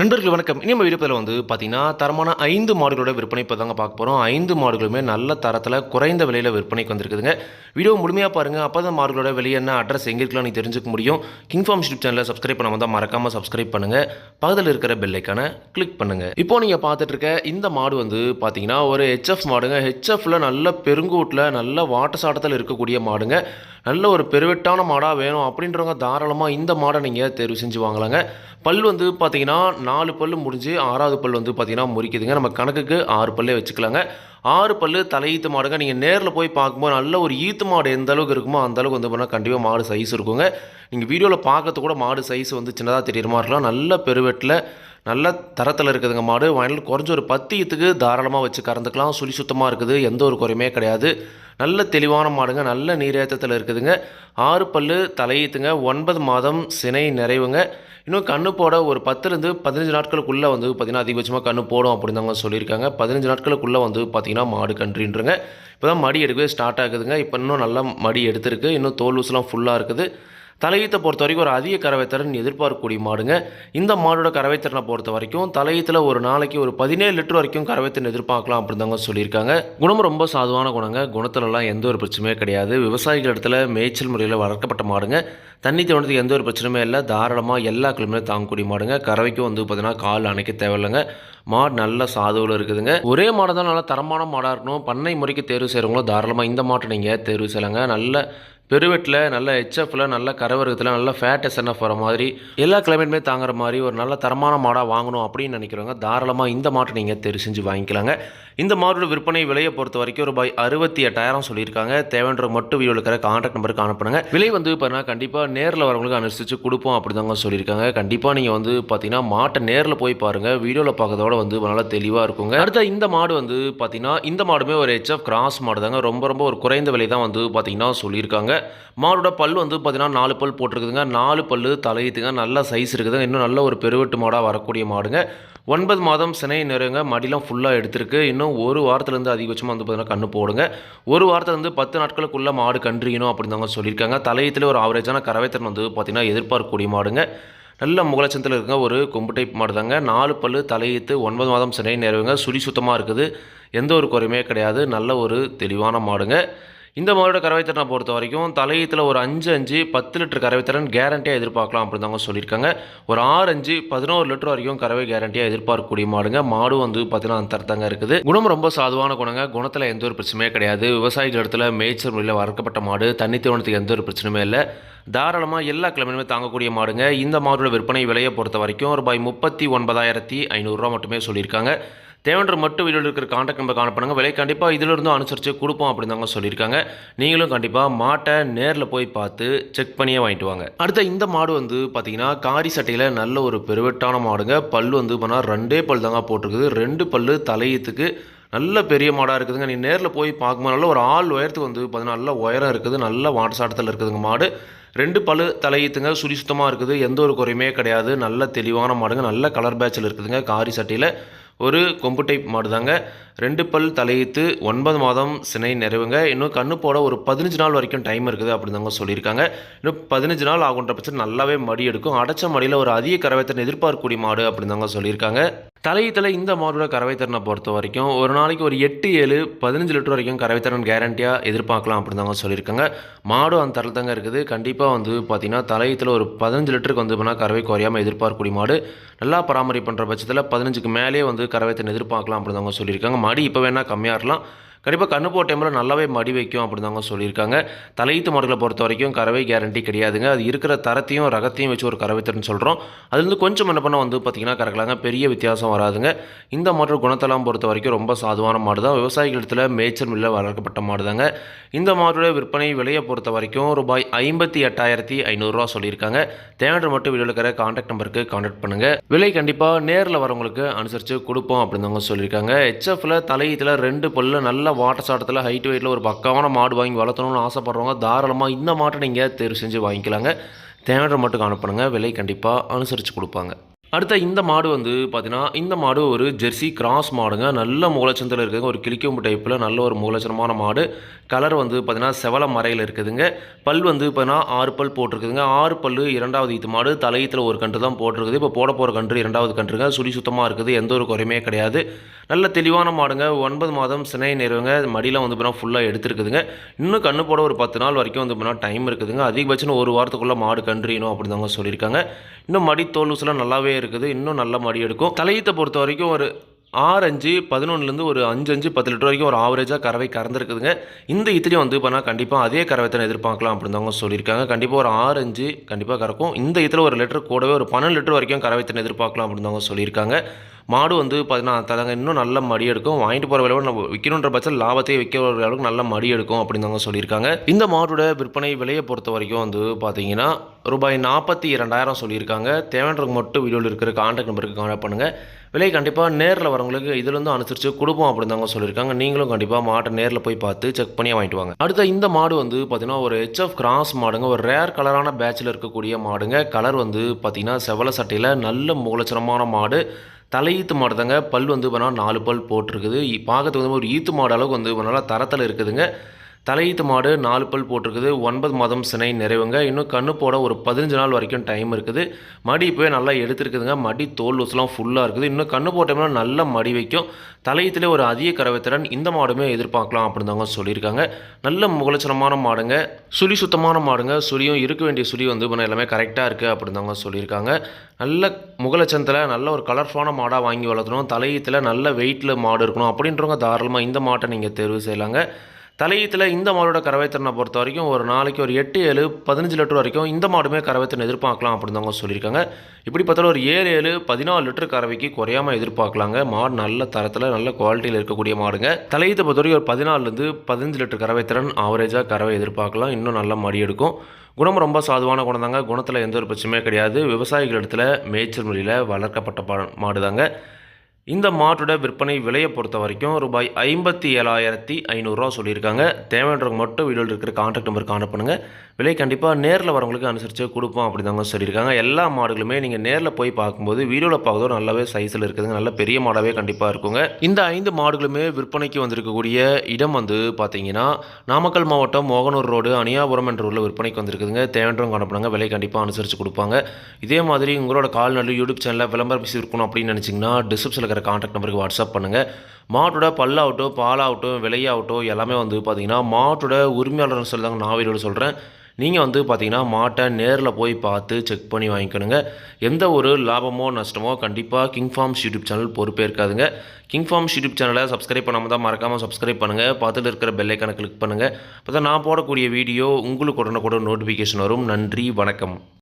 நண்பர்கள் வணக்கம். இனி நம்ம வீடியோவில் வந்து பார்த்தீங்கன்னா தரமான ஐந்து மாடுகளோட விற்பனை இப்போ தாங்க பார்க்க போகிறோம் ஐந்து மாடுகளுமே நல்ல தரத்தில் குறைந்த விலையில் விற்பனைக்கு வந்திருக்குதுங்க. வீடியோ முழுமையாக பாருங்கள் அப்போ தான் மாடுகளோட வெளியே என்ன அட்ரஸ் எங்கே இருக்கலாம் தெரிஞ்சுக்க முடியும். கிங்ஃபார்ம் யூடியூப் சேனலில் சப்ஸ்கிரைப் பண்ணாமல் தான் மறக்காமல் சப்ஸ்கிரைப் பண்ணுங்கள் பக்கத்தில் இருக்கிற பெல்லைக்கான கிளிக் பண்ணுங்கள் இப்போ நீங்கள் பார்த்துட்டு இருக்க இந்த மாடு வந்து பார்த்தீங்கன்னா ஒரு ஹெச்எஃப் மாடுங்க. ஹெச்எஃப்பில் நல்ல பெருங்கூட்டில் நல்ல வாட்ட சாட்டத்தில் இருக்கக்கூடிய மாடுங்க. நல்ல ஒரு பெருவெட்டான மாடாக வேணும் அப்படின்றவங்க தாராளமாக இந்த மாடை நீங்கள் தேர்வு செஞ்சு வாங்கலாங்க. பல் வந்து பார்த்தீங்கன்னா நாலு பல் முடிஞ்சு ஆறாவது பல் வந்து பார்த்திங்கன்னா முறிக்குதுங்க. நம்ம கணக்குக்கு ஆறு பல்லே வச்சுக்கலாங்க. ஆறு பல்லு தலையீத்து மாடுங்க. நீங்கள் நேரில் போய் பார்க்கும்போது நல்ல ஒரு ஈத்து மாடு எந்த அளவுக்கு இருக்குமோ அந்த அளவுக்கு வந்து பார்த்தீங்கன்னா கண்டிப்பாக மாடு சைஸ் இருக்குங்க. நீங்கள் வீடியோவில் பார்க்கறது கூட மாடு சைஸ் வந்து சின்னதாக தெரியுற மாதிரி இருக்கலாம். நல்ல பெருவெட்டில் நல்ல தரத்தில் இருக்குதுங்க மாடு. வயலில் குறைஞ்ச ஒரு பத்து ஈத்துக்கு தாராளமாக வச்சு கறந்துக்கலாம். சுழி சுத்தமாக இருக்குது. எந்த ஒரு குறையுமே கிடையாது. நல்ல தெளிவான மாடுங்க. நல்ல நீரேற்றத்தில் இருக்குதுங்க. ஆறு பல்லு தலையீத்துங்க ஒன்பது மாதம் சினை நிறைவுங்க. இன்னும் கண்ணு போட ஒரு பத்துலேருந்து பதினஞ்சு நாட்களுக்குள்ளே வந்து பார்த்திங்கன்னா அதிகபட்சமாக கண்ணு போடும் அப்படின்னு தாங்க சொல்லியிருக்காங்க. பதினஞ்சு நாட்களுக்குள்ளே வந்து பார்த்திங்கன்னா மாடு கன்றுன்றங்க. இப்போ தான் மடி எடுக்கவே ஸ்டார்ட் ஆகுதுங்க. இப்போ இன்னும் நல்லா மடி எடுத்திருக்கு. இன்னும் தோல் ஊசலாம் ஃபுல்லாக இருக்குது. தலையீத்தை பொறுத்த வரைக்கும் ஒரு அதிக கறவைத்திறன் எதிர்பார்க்கக்கூடிய மாடுங்க. இந்த மாடோட கறவைத்திறனை பொறுத்த வரைக்கும் தலையீத்தில் ஒரு நாளைக்கு ஒரு பதினேழு லிட்டர் வரைக்கும் கறவைத்திறன் எதிர்பார்க்கலாம் அப்படின்னு தாங்க சொல்லியிருக்காங்க. குணம் ரொம்ப சாதுவான குணங்க. குணத்துலலாம் எந்த ஒரு பிரச்சனையுமே கிடையாது. விவசாயிகள் இடத்துல மேய்ச்சல் முறையில் வளர்க்கப்பட்ட மாடுங்க. தண்ணி தோணத்துக்கு எந்த ஒரு பிரச்சனையுமே இல்லை. தாராளமாக எல்லா கிழமையும் தாங்கக்கூடிய மாடுங்க. கறவைக்கும் வந்து பார்த்தீங்கன்னா கால் அணைக்க தேவையில்லைங்க. மாடு நல்ல சாதுவில் இருக்குதுங்க. ஒரே மாடு தான் நல்லா தரமான மாடாக இருக்கணும். பண்ணை முறைக்கு தேர்வு செய்கிறவங்களும் தாராளமாக இந்த மாட்டை நீங்கள் தேர்வு செய்யலாங்க. நல்ல பெருவெட்டில் நல்ல ஹெச்எஃப்ல நல்ல கரவரகத்தில் நல்ல ஃபேட் எஸ்என்எஃப் வர மாதிரி எல்லா கிளைமேட்டுமே தாங்குற மாதிரி ஒரு நல்ல தரமான மாடாக வாங்கணும் அப்படின்னு நினைக்கிறவங்க தாராளமாக இந்த மாட்டை நீங்கள் தெரிவு செஞ்சு வாங்கிக்கலாங்க. இந்த மாடோட விற்பனை விலையை பொறுத்த வரைக்கும் ரூபாய் அறுபத்தி எட்டாயிரம் சொல்லியிருக்காங்க. தேவைன்ற மட்டும் வீடியோ இருக்கிற கான்டாக்ட் நம்பருக்கு அனுப்புங்க விலை வந்து பார்த்தீங்கன்னா கண்டிப்பாக நேரில் வரவங்களுக்கு அனுசரித்து கொடுப்போம் அப்படி தாங்க சொல்லியிருக்காங்க. கண்டிப்பாக நீங்கள் வந்து பார்த்தீங்கன்னா மாட்டை நேரில் போய் பாருங்கள் வீடியோவில் பார்க்கறதோட வந்து நல்லா தெளிவாக இருக்குங்க. அடுத்த இந்த மாடு வந்து பார்த்தீங்கன்னா இந்த மாடுமே ஒரு ஹெச்எஃப் கிராஸ் மாடு தாங்க ரொம்ப ரொம்ப ஒரு குறைந்த விலை தான் வந்து பார்த்தீங்கன்னா சொல்லியிருக்காங்க. மாடோட பல் வந்து பார்த்திங்கன்னா நாலு பல் போட்டிருக்குதுங்க. நாலு பல் தலையுதுங்க நல்ல சைஸ் இருக்குதுங்க. இன்னும் நல்ல ஒரு பெருவெட்டு மாடாக வரக்கூடிய மாடுங்க. ஒன்பது மாதம் சினை நிறைங்க மடிலாம் ஃபுல்லாக எடுத்திருக்கு. இன்னும் ஒரு வாரத்துலேருந்து அதிகபட்சமாக வந்து பார்த்தீங்கன்னா கண்ணு போடுங்க. ஒரு வாரத்துலேருந்து பத்து நாட்களுக்குள்ளே மாடு கன்றியணும் அப்படின்னு தாங்க சொல்லியிருக்காங்க. தலையத்தில் ஒரு ஆவரேஜான கரவைத்திறன் வந்து பார்த்தீங்கன்னா எதிர்பார்க்கக்கூடிய மாடுங்க. நல்ல முகலட்சத்தில் இருக்க ஒரு கொம்பு டைப் மாடு தாங்க நாலு பல் தலையீத்து ஒன்பது மாதம் சினை நிறைவுங்க. சுடி சுத்தமாக இருக்குது. எந்த ஒரு குறையுமே கிடையாது. நல்ல ஒரு தெளிவான மாடுங்க. இந்த மாடோட கறவைத்திறனை பொறுத்த வரைக்கும் தலையீத்தில் ஒரு அஞ்சு அஞ்சு பத்து லிட்டர் கறவைத்திறன் கேரண்டியாக எதிர்பார்க்கலாம் அப்படின்னு தாங்க சொல்லியிருக்காங்க. ஒரு ஆறு அஞ்சு பதினோரு லிட்டர் வரைக்கும் கறவை கேரண்டியாக எதிர்பார்க்கக்கூடிய மாடுங்க. மாடு வந்து பார்த்தீங்கன்னா அந்த தரத்தாங்க இருக்குது. குணம் ரொம்ப சாதுவான குணங்க. குணத்தில் எந்த ஒரு பிரச்சனையுமே கிடையாது. விவசாயிகள் இடத்துல மேய்ச்சல் முறையில் வளர்க்கப்பட்ட மாடு. தண்ணி தீவனத்துக்கு எந்த ஒரு பிரச்சனையுமே இல்லை. தாராளமாக எல்லா கிழமையுமே தாங்கக்கூடிய மாடுங்க. இந்த மாடோட விற்பனை விலையை பொறுத்த வரைக்கும் ரூபாய் முப்பத்தி ஒன்பதாயிரத்தி ஐநூறுரூவா மட்டுமே சொல்லியிருக்காங்க. தேவன்ற மட்டும் வீடியோவில் இருக்கிற காண்டாக்ட் நம்பர் காணப்படுங்க விலை கண்டிப்பாக இதிலிருந்தும் அனுசரித்து கொடுப்போம் அப்படின்னு தாங்க சொல்லியிருக்காங்க. நீங்களும் கண்டிப்பாக மாட்டை நேரில் போய் பார்த்து செக் பண்ணியே வாங்கிட்டு வாங்க. அடுத்த இந்த மாடு வந்து பார்த்தீங்கன்னா காரி சட்டையில் நல்ல ஒரு பெருவெட்டான மாடுங்க. பல் வந்து பண்ணால் ரெண்டே பல் தாங்க போட்டிருக்குது. ரெண்டு பல்லு தலையத்துக்கு நல்ல பெரிய மாடாக இருக்குதுங்க. நீ நேரில் போய் பார்க்கும்போது நல்ல ஒரு ஆள் உயரத்துக்கு வந்து பார்த்தீங்கன்னா நல்ல உயரம் இருக்குது. நல்ல வாட்ட சாட்டத்தில் இருக்குதுங்க மாடு. ரெண்டு பல்லு தலையீத்துங்க சுடி சுத்தமாக இருக்குது. எந்த ஒரு குறையுமே கிடையாது. நல்ல தெளிவான மாடுங்க. நல்ல கலர் பேட்சில் இருக்குதுங்க காரி சட்டையில். ஒரு கொம்பு டைப் மாடு தாங்க ரெண்டு பல் தலையீத்து ஒன்பது மாதம் சினை நிறைவுங்க. இன்னும் கண்ணு போட ஒரு பதினஞ்சு நாள் வரைக்கும் டைம் இருக்குது அப்படிதாங்க சொல்லியிருக்காங்க. இன்னும் பதினஞ்சு நாள் ஆகுன்ற பட்சம் நல்லாவே மடி எடுக்கும். அடைச்ச மடியில் ஒரு அதிக கறவைத்திறன் எதிர்பார்க்கக்கூடிய மாடு அப்படின்னு தாங்க சொல்லியிருக்காங்க. தலையீத்தில் இந்த மாடோட கறவைத்திறனை பொறுத்த வரைக்கும் ஒரு நாளைக்கு ஒரு எட்டு ஏழு பதினஞ்சு லிட்டர் வரைக்கும் கறவைத்திறன் கேரண்டியாக எதிர்பார்க்கலாம் அப்படின்னு தாங்க சொல்லியிருக்காங்க. மாடும் அந்த தரத்தில் தாங்க இருக்குது. கண்டிப்பாக வந்து பார்த்திங்கன்னா தலையீத்தில் ஒரு பதினஞ்சு லிட்டருக்கு வந்து பண்ணால் கறவை குறையாமல் எதிர்பார்க்கக்கூடிய மாடு. நல்லா பராமரிப்பு பண்ணுற பட்சத்தில் பதினஞ்சுக்கு மேலே வந்து கறவைத்திறன் எதிர்பார்க்கலாம் அப்படின்னு தாங்க சொல்லியிருக்காங்க. மாடி இப்போ வேணால் கம்மியாக இருக்கலாம். கண்டிப்பாக கண்ணு போட்ட டைமில் நல்லாவே மடி வைக்கும் அப்படின்னு சொல்லியிருக்காங்க. தலையீத்து மாடுகளை பொறுத்த வரைக்கும் கறவை கேரண்டி கிடையாதுங்க. அது இருக்கிற தரத்தையும் ரகத்தையும் வச்சு ஒரு கறவை தரன்னு சொல்கிறோம் அதுலேருந்து கொஞ்சம் என்ன பண்ண வந்து பார்த்திங்கன்னா கறக்கலாங்க. பெரிய வித்தியாசம் வராதுங்க. இந்த மாட்டோட குணத்தெல்லாம் பொறுத்த வரைக்கும் ரொம்ப சாதுவான மாடு தான் விவசாயிகள் இடத்துல மேய்ச்சல் மில்ல வளர்க்கப்பட்ட மாடு தாங்க இந்த மாட்டோட விற்பனை விலையை பொறுத்த வரைக்கும் ரூபாய் ஐம்பத்தி எட்டாயிரத்தி ஐநூறுரூவா சொல்லியிருக்காங்க. தேவையான மட்டும் வீடியோவில் இருக்கிற காண்டாக்ட் நம்பருக்கு காண்டாக்ட் பண்ணுங்கள் விலை கண்டிப்பாக நேரில் வரவங்களுக்கு அனுசரித்து கொடுப்போம் அப்படின்னு தாங்க சொல்லியிருக்காங்க ஹெச்எஃப்ல தலையீத்தில் ரெண்டு பல்ல நல்ல வாட்டர் சாட்டத்தில் ஹைட் வெயிட்டில் ஒரு பக்காவான மாடு வாங்கி வளர்த்தணும்னு ஆசைப்பட்றவங்க தாராளமாக இந்த மாட்டை நீங்கள் தேர்வு செஞ்சு வாங்கிக்கலாங்க. தேவையான மட்டும் அனுப்பணுங்க விலை கண்டிப்பாக அனுசரித்து கொடுப்பாங்க. அடுத்த இந்த மாடு வந்து பார்த்தீங்கன்னா இந்த மாடு ஒரு ஜெர்சி கிராஸ் மாடுங்க. நல்ல மூலச்சந்தில் இருக்குதுங்க. ஒரு கிளிக்கொம்பு டைப்பில் நல்ல ஒரு மூலச்சனமான மாடு. கலர் வந்து பார்த்தீங்கன்னா செவல மறையில் இருக்குதுங்க. பல் வந்து பார்த்தீங்கன்னா ஆறு பல் போட்டிருக்குதுங்க. ஆறு பல் இரண்டாவது ஈத்து மாடு. தலையத்தில் ஒரு கன்று தான் போட்டிருக்குது. இப்போ போட போகிற கன்று இரண்டாவது கன்றுங்க. சுழி சுத்தமாக இருக்குது. எந்த ஒரு குறையுமே கிடையாது. நல்ல தெளிவான மாடுங்க. ஒன்பது மாதம் சினை நேருவங்க. மடியில் வந்து பார்த்தீங்கன்னா ஃபுல்லாக எடுத்துருக்குதுங்க. இன்னும் கண்ணு போட ஒரு பத்து நாள் வரைக்கும் வந்து பார்த்தீங்கன்னா டைம் இருக்குதுங்க. அதிகபட்சம் ஒரு வாரத்துக்குள்ளே மாடு கன்றுணும் அப்படின்னு தாங்க சொல்லியிருக்காங்க. இன்னும் மடி தோல் ஊசலாம் நல்லாவே இருக்குது. இன்னும் நல்ல மடி எடுக்கும். தலையீத்தை பொறுத்த வரைக்கும் ஒரு ஆறு அஞ்சு பதினொன்றுலேருந்து ஒரு அஞ்சு அஞ்சு பத்து லிட்டர் வரைக்கும் ஒரு ஆவரேஜாக கறவை கறந்துருக்குதுங்க. இந்த இத்திலையும் வந்து பண்ணால் கண்டிப்பாக அதே கறவைத்தனை எதிர்பார்க்கலாம் அப்படின்னு சொல்லியிருக்காங்க. கண்டிப்பாக ஒரு ஆறு அஞ்சு கண்டிப்பாக கறக்கும். இந்த இதில் ஒரு லிட்டர் கூடவே ஒரு பன்னெண்டு லிட்டர் வரைக்கும் கறவைத்தனை எதிர்பார்க்கலாம் அப்படின்னு சொல்லியிருக்காங்க. மாடு வந்து பார்த்தீங்கன்னா தலைங்க இன்னும் நல்ல மடி எடுக்கும். வாங்கிட்டு போகிற விலை நம்ம விற்கணுன்ற பட்சத்தில் லாபத்தையே விற்க ஒரு அளவுக்கு நல்ல மடி எடுக்கும் அப்படின்னு சொல்லியிருக்காங்க. இந்த மாடோட விற்பனை விலையை பொறுத்த வரைக்கும் வந்து பார்த்தீங்கன்னா ரூபாய் நாற்பத்தி இரண்டாயிரம் சொல்லியிருக்காங்க. தேவைன்றவங்க மட்டும் வீடியோவில் இருக்கிற கான்டாக்ட் நம்பருக்கு கான்டாக்ட் பண்ணுங்கள் விலை கண்டிப்பாக நேரில் வரவங்களுக்கு இதுலேருந்து அனுசரித்து கொடுப்போம் அப்படின்னு தாங்க சொல்லியிருக்காங்க. நீங்களும் கண்டிப்பாக மாட்டை நேரில் போய் பார்த்து செக் பண்ணி வாங்கிட்டு வாங்க. அடுத்த இந்த மாடு வந்து பார்த்தீங்கன்னா ஒரு ஹெச்எஃப் கிராஸ் மாடுங்க. ஒரு ரேர் கலரான பேட்சில் இருக்கக்கூடிய மாடுங்க. கலர் வந்து பார்த்தீங்கன்னா செவல சட்டையில் நல்ல மூலச்சனமான மாடு. தலையீத்து மாடு தாங்க. பல் வந்து பண்ணால் நாலு பல் போட்டிருக்குது. பார்க்கறதுக்கு வந்து ஒரு ஈத்து மாடு அளவுக்கு வந்து நல்லா தரத்தில் இருக்குதுங்க. தலையீத்து மாடு நாலு பல் போட்டிருக்குது ஒன்பது மாதம் சினை நிறைவுங்க. இன்னும் கண்ணு போட ஒரு பதினஞ்சு நாள் வரைக்கும் டைம் இருக்குது. மடி இப்போவே நல்லா எடுத்துருக்குதுங்க. மடி தோல் லூஸ்லாம் ஃபுல்லாக இருக்குது. இன்னும் கண்ணு போட்டோம்னா நல்ல மடி வைக்கும். தலையீத்திலே ஒரு அதிக கறவைத்திறன் இந்த மாடுமே எதிர்பார்க்கலாம் அப்படின்னு தாங்க சொல்லியிருக்காங்க. நல்ல முகலட்சணமான மாடுங்க. சுழி சுத்தமான மாடுங்க. சுழியும் இருக்க வேண்டிய சுழி வந்து இப்போ எல்லாமே கரெக்டாக இருக்குது அப்படின்னு தாங்க சொல்லியிருக்காங்க. நல்ல முகலட்சணத்தில் நல்ல ஒரு கலர்ஃபுல்லான மாடாக வாங்கி வளர்த்தணும். தலையீத்தில் நல்ல வெயிட்டில் மாடு இருக்கணும் அப்படின்றவங்க தாராளமாக இந்த மாட்டை நீங்கள் தேர்வு செய்யலாங்க. தலையீத்தில் இந்த மாடோட கறவைத்திறனை பொறுத்த வரைக்கும் ஒரு நாளைக்கு ஒரு எட்டு ஏழு பதினஞ்சு லிட்டர் வரைக்கும் இந்த மாடுமே கறவைத்திறன் எதிர்பார்க்கலாம் அப்படின்னு தாங்க சொல்லியிருக்காங்க. இப்படி பார்த்தாலும் ஒரு ஏழு ஏழு பதினாலு லிட்டர் கறவைக்கு குறையாமல் எதிர்பார்க்கலாங்க. மாடு நல்ல தரத்தில் நல்ல குவாலிட்டியில் இருக்கக்கூடிய மாடுங்க. தலையீத்தை பொறுத்த வரைக்கும் ஒரு பதினாலுலேருந்து பதினஞ்சு லிட்டர் கறவைத்திறன் ஆவரேஜாக கறவை எதிர்பார்க்கலாம். இன்னும் நல்ல மடி எடுக்கும். குணம் ரொம்ப சாதுவான குணம் தாங்க. குணத்தில் எந்த ஒரு பிரச்சனையுமே கிடையாது. விவசாயிகள் இடத்துல மேய்ச்சல் முறையில் வளர்க்கப்பட்ட பா மாடு தாங்க இந்த மாட்டோட விற்பனை விலையை பொறுத்த வரைக்கும் ரூபாய் ஐம்பத்தி ஏழாயிரத்தி ஐநூறுரூவா சொல்லியிருக்காங்க. தேவைன்றவங்க மட்டும் வீடியோவில் இருக்கிற கான்டாக்ட் நம்பருக்கு கான்டாக்ட் பண்ணுங்கள் விலை கண்டிப்பாக நேரில் வரவங்களுக்கு அனுசரித்து கொடுப்போம் அப்படி தாங்க சொல்லியிருக்காங்க. எல்லா மாடுகளுமே நீங்கள் நேரில் போய் பார்க்கும்போது வீடியோவில் பார்க்குறதும் நல்லாவே சைஸில் இருக்குதுங்க. நல்ல பெரிய மாடாகவே கண்டிப்பாக இருக்குங்க. இந்த ஐந்து மாடுகளுமே விற்பனைக்கு வந்திருக்கக்கூடிய இடம் வந்து பார்த்தீங்கன்னா நாமக்கல் மாவட்டம் மோகனூர் ரோடு அணியாபுரம் என்ற ஊரில் விற்பனைக்கு வந்திருக்குதுங்க. தேவைன்றவங்க காணப்படுங்க விலை கண்டிப்பாக அனுசரித்து கொடுப்பாங்க. இதே மாதிரி உங்களோட கால்நடை யூடியூப் சேனலில் விளம்பரம் பேசி இருக்கணும் அப்படின்னு நினச்சிங்கன்னா டிஸ்கிரிப்ஷனில் இருக்கிற காண்டாக்ட் நம்பருக்கு வாட்ஸ்அப் பண்ணுங்கள் மாட்டோட பல்லாகட்டும் பாலாகட்டும் விலையாகட்டும் எல்லாமே வந்து பார்த்தீங்கன்னா மாட்டோட உரிமையாளர்னு சொல்லுறாங்க நான் வீடியோவில் சொல்கிறேன் நீங்கள் வந்து பார்த்தீங்கன்னா மாட்டை நேரில் போய் பார்த்து செக் பண்ணி வாங்கிக்கணுங்க. எந்த ஒரு லாபமோ நஷ்டமோ கண்டிப்பாக கிங் ஃபார்ம்ஸ் யூடியூப் சேனல் பொறுப்பே இருக்காதுங்க கிங் ஃபார்ம்ஸ் யூடியூப் சேனலை சப்ஸ்கிரைப் பண்ணாமல் தான் மறக்காமல் சப்ஸ்கிரைப் பண்ணுங்கள் பார்த்துட்டு இருக்கிற பெல்லைக்கான கிளிக் பண்ணுங்கள் இப்போ தான் நான் போடக்கூடிய வீடியோ உங்களுக்கு உடனுக்குடன் நோட்டிஃபிகேஷன் வரும். நன்றி வணக்கம்.